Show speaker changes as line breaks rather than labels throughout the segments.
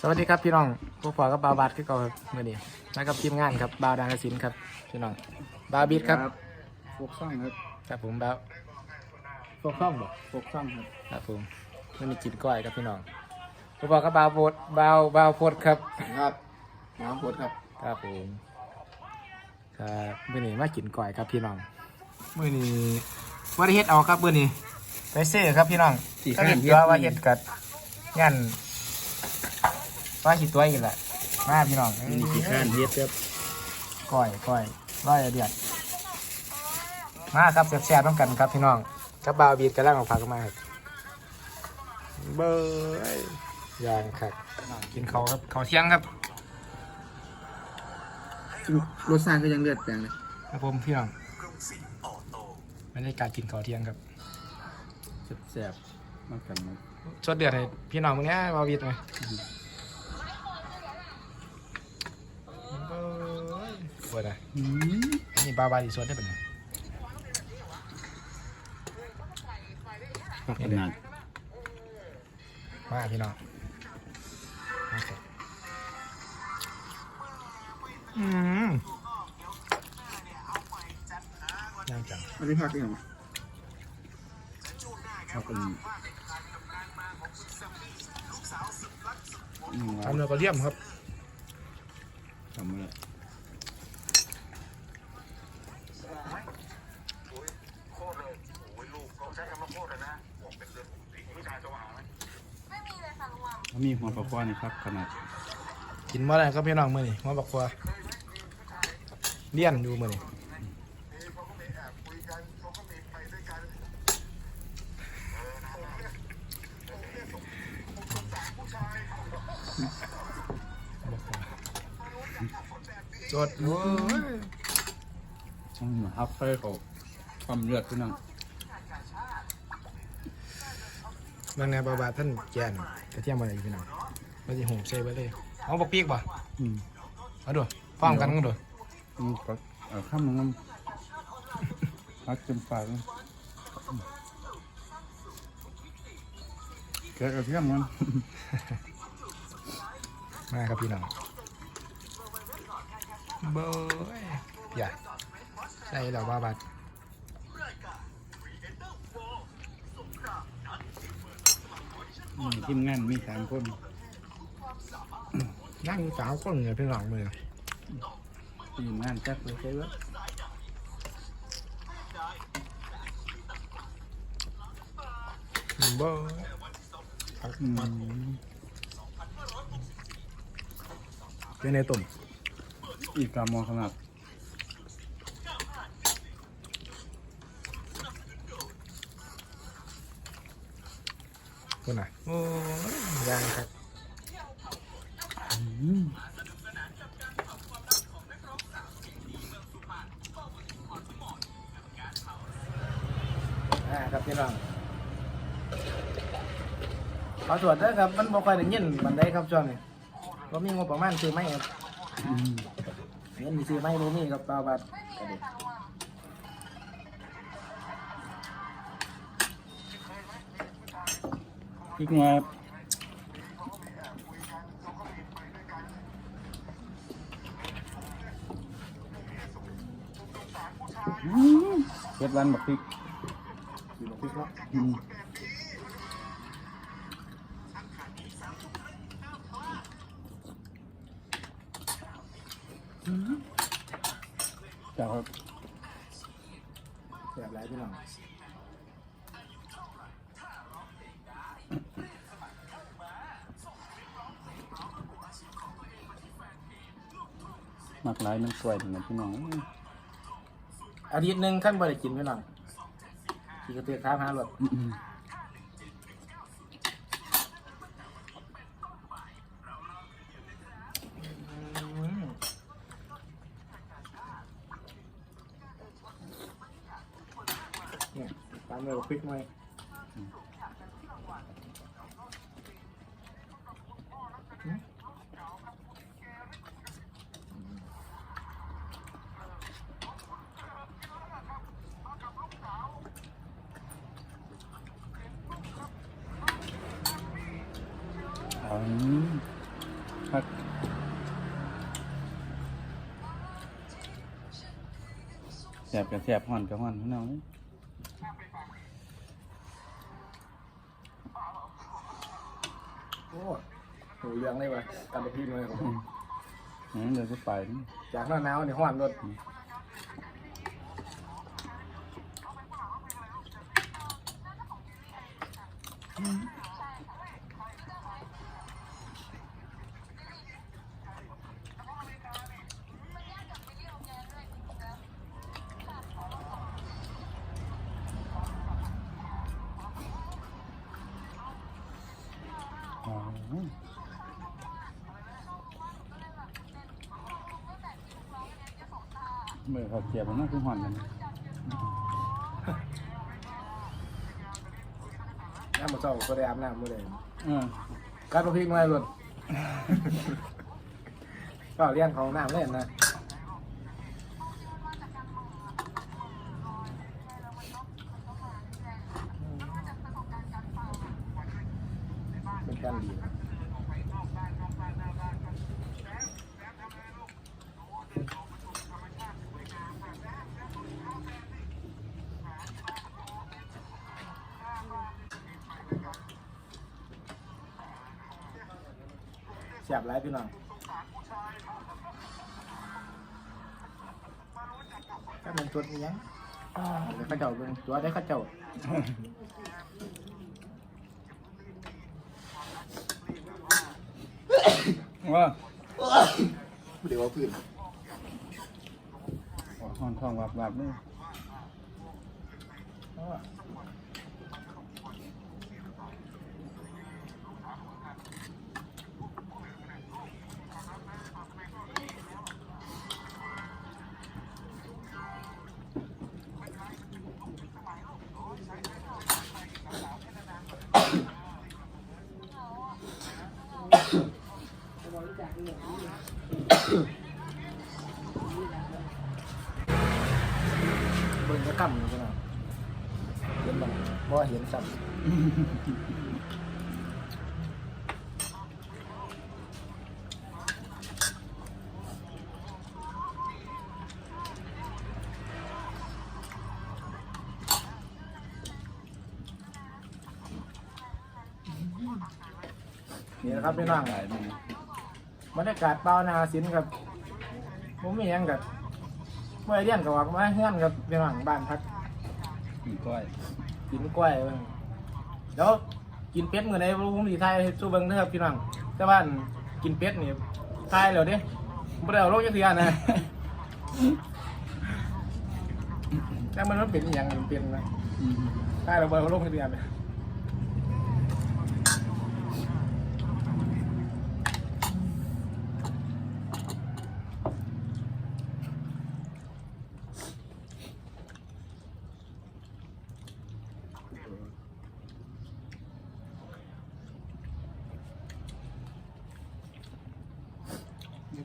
สวัสดีครับพี่น้องพวกพ่อกับบาวบาดคือเก่าครับเมื่อนี้มากับทีมงานครับบาวดังกสินครับพี่น้องบาวบิดครับ
พวกซ่องครับ
ครับผมบาวพวกข้องบ่
พวกซ่องครับ
ครับผมไม่มีกินก้อยครับพี่น้องพวกพ่อกับบาวโพดบาวบาวโพดครับ
ครับน้ำพดครับ
ครับผมครับเมื่อนี้มากินก้อยครับพี่น้องเมื่อนี้ว่าได้เฮ็ดเอาครับเมื่อนี้ไปเซ่ครับพี่น้องก็เห็นตัวว่าเฮ็ดกัดงาน ว่าหิตัวอีกแหละมาพี่น้อง
มีกี่ข้านเฮ็ดครับ
ก้อยก้อยร้อยละเดือดมาครับแซ่บๆต้องกันครับพี่น้องกับบาวบีดกระล่างของผักมาครับเบยย่างครับกินเขาวครับเขาวเที่ยงครับ
รสชาติก็ยังเลือดแปลงเลย
ครับผมพี่น้องบรรยากาศกินเขาวเที่ยงครับ
แซ่บๆมากกันนะ
สดเดือดให้พี่น้องมึงเนี้ยบาวบีดไหมเบ้ย ปวดอะ
อืม
นี่บาวบาดีสดได้ปะเนี่ย
ขนาด
มาพี่น้องมาครับอืมย่างจัง
ไม่ได้พักยังพักกันอืม
ทำเนื้อกระเทียมครับ
ทำมาแล้ว มีหัวปลาคว้านี่ครับขนาด
กินเมื่อไรก็พี่น้องมือนี่มาบอกว่าเลี่ยนอยู่มือนี่จดโว้ย
ช่างมาฮับให้เขาความเลือดพี่น้อง
บางแนวบาบาท่านแกนกระเทียมอะไรอยู่พี่น้องไม่ใช่หูเซไปเลยเอาบอกปีกป่ะ
อืม
เอาดูฟ้องกันกันดู
นี่ก็เอาข้ามมันน้ำพักจนปากเลยแกะกระเทียมมัน
มาครับพี่น้องเบยอย่าใช่แล้วบาบา
อืมทีมงานมีสามคน
นั่งสาวคนเนี่ยพี่น้องมือ
ทีมงานจักเลยใช่ไหม
เบย
อืม
เป็นในตุ่ม
อีกกามองขนาด
คุณน่ะโอ้ยยังครับ
อืม
อ่าครับพี่น้องขอตรวจด้วยครับ มันบ่ค่อยได้ยินบันไดครับช่วงนี้ก็มีงบประมาณซื้อไม้ครับ
อืม
เงินซื้อไม้บ่มีครับเปล่าบาท
พริกมาอืมเจ็ดวันบักพริก
พริกเนาะ
อืมจ้าครับ
แซ่บหลายพี่น้อง
มักหลายมันสวยถึงนะพี่น้อง
อาทิตย์หนึ่งขั้นบ่ได้กินพี่น้องขี่กระเตือข้ามหารถ
อืม
เนี่ยตามเลยพริกไหม
ครับแส บกับแสบห่อนกับห่อนพี่น้อง
โอ้โหเรื่องเลยวะการประพิมพ์เลยผม
อืมเดี๋ยวจะไปนี่
จากหน้าหนาวนี่ห้อนรถ
เมื่อเขาเกียบมันน่าคือห่อนกัน
น้ำมาเจ้าก็ได้อาบน้ำมื่อใด
เออ
การประพิมพ์เลยรถก็เลี้ยงของน้ำเล่นนะ เสียบไรพี่น้องก็เป็นตัวนี้ยังเดี๋ยวเขาเจ้าเป็นตัวได้เขาเจ้า
ว่า
เดี๋ยวเอาพื้น
ห่อนทองวับวับนี่
บ่เห็นซ้ำนี่นะครับพี่น้องบรรยากาศเปล่านาสินครับผมมีหยังกับเมื่อเรียนกับว่ามาเฮือนกับเป็นหลังบ้านพัก
กินก้อย
กินกล้วยเบิ่งเดี๋ยวกินเป็ดมื้อไหนบ่รู้ผมสิทายให้สู้เบิ่งเด้อครับพี่น้องแต่ว่าอันกินเป็ดนี่ทายแล้วเด้บ่ได้เอาลงจักเทื่อนะ แต่มันมันเป็นอหย่างมันเป็นนะ
อืม
ทายแล้วบ่เอาลงจักเทื่อนะ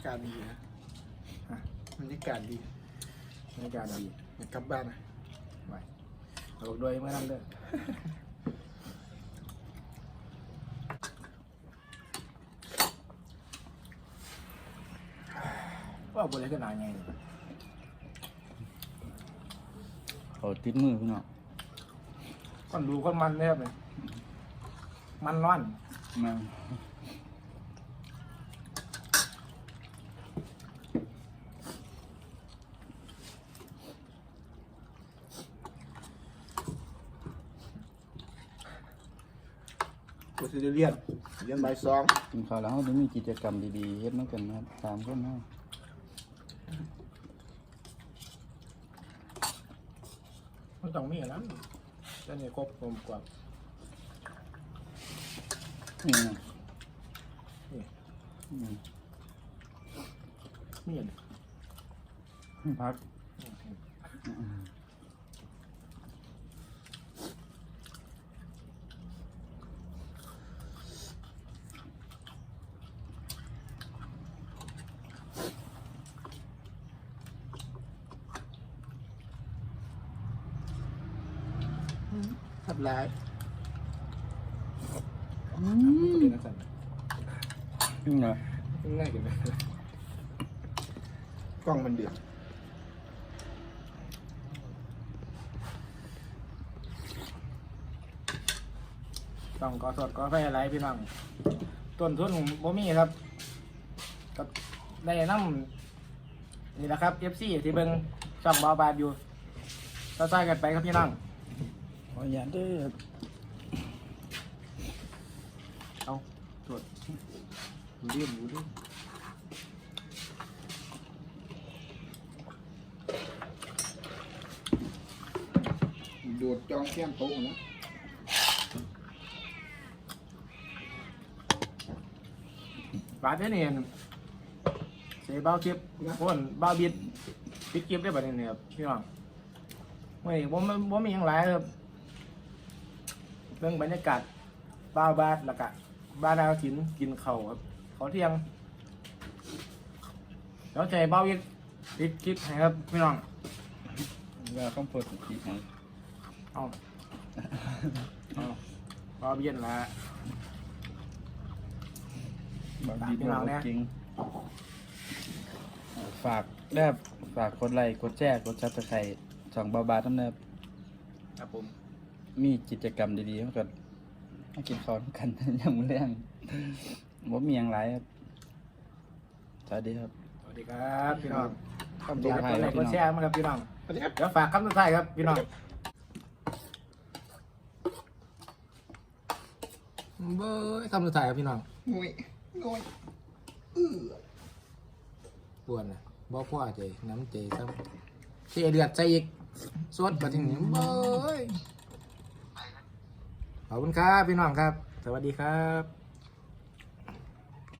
ากาศดีนะอะบรรยากาศดีบรรยากาศดีอยากกลับบ้านนะไปเอาด้วยเมื่อนั้นเด้อว่าบริขนาดไง
เขาติดมือพี่น้อง
คนดูคนมันเนี่ยเลยมันร้อน
แม่ง
กูจะเรียนเรียนใบายสอง
กินข้าวแล้วเขาจะมีกิจกรรมดีๆเฮ็ดมากันนะครับตามคนนะ
มันต้องมีอันนั้นจะเนี่ยครบกลมกว่า
นี่นะอืม
มีอัน
พัก
ทั บลาย
อื
ตัว
ม
เดียวนะสัน
จริงเหรอ
ง่ายเกินไป
กล้องมันเดือด
ต้องขอโทษขอไปอะไรพี่น้องต้นทุนบ่มีครับก็ได้น้ำนี่แหละครับ FC ที่เบิ่งช่องบาบาดอยู่ต่อๆกันไปครับพี่น้อง
ข ออย่าเด้อ
เอาตรวจดูดิดูดิ
โดดจองแก้มโต๊ะนะ
บาดเนี่ยเสียบ้าคลิปคนบ้าบิดปิดคลิปได้บัดนี้เนี่ยพี่น้องไม่บ่มบ่มีหยังหลายครับ เรื่องบรรยากาศบ้าวบาดแล้วก็บ้านดาวถินกินข้าวครับขอเที่ยงแล้วใจบ้าบิดปิดคลิปให้ครับพี่น้อง
ว่าคำพูดของพี่ให้
เอาเอาบ้าบิดละ
บอก
ฝาก
ดี
พี่
บ
น้
อ
อง
ก
นะ
จริงฝากแบบฝากกดไลค์กดแชร์กดซับสไครต์ช่องบาบาทั้งเนิบ
ครับผม
มีกิจกรรมดีๆเขาก็ให้กินข้าวกันอย่างมื้อแรงบ่มีหยังหลายครับสวัสดีครับ
สวัสดีครับพี่น้อง
คำ
อ
สุด
ยาก
ท้าย
กดไล
ครับ
ค์ก
พี่
ด
น้อง
แชร์มาครับพี่น้อง
สวัสดีครับ
เดี๋ยวฝากคำสุดท้ายครับพี่น้องเบ้ยคำสุดท้ายครับพี่น้อง
งวยงวย
ปวนนะบ่พ่อใจน้ำใจซ้ำเสียเดือดใจอีกสวดมาถึงนี้เบ้ย ขอบคุณครับพี่น้องครับ สวัสดีครับ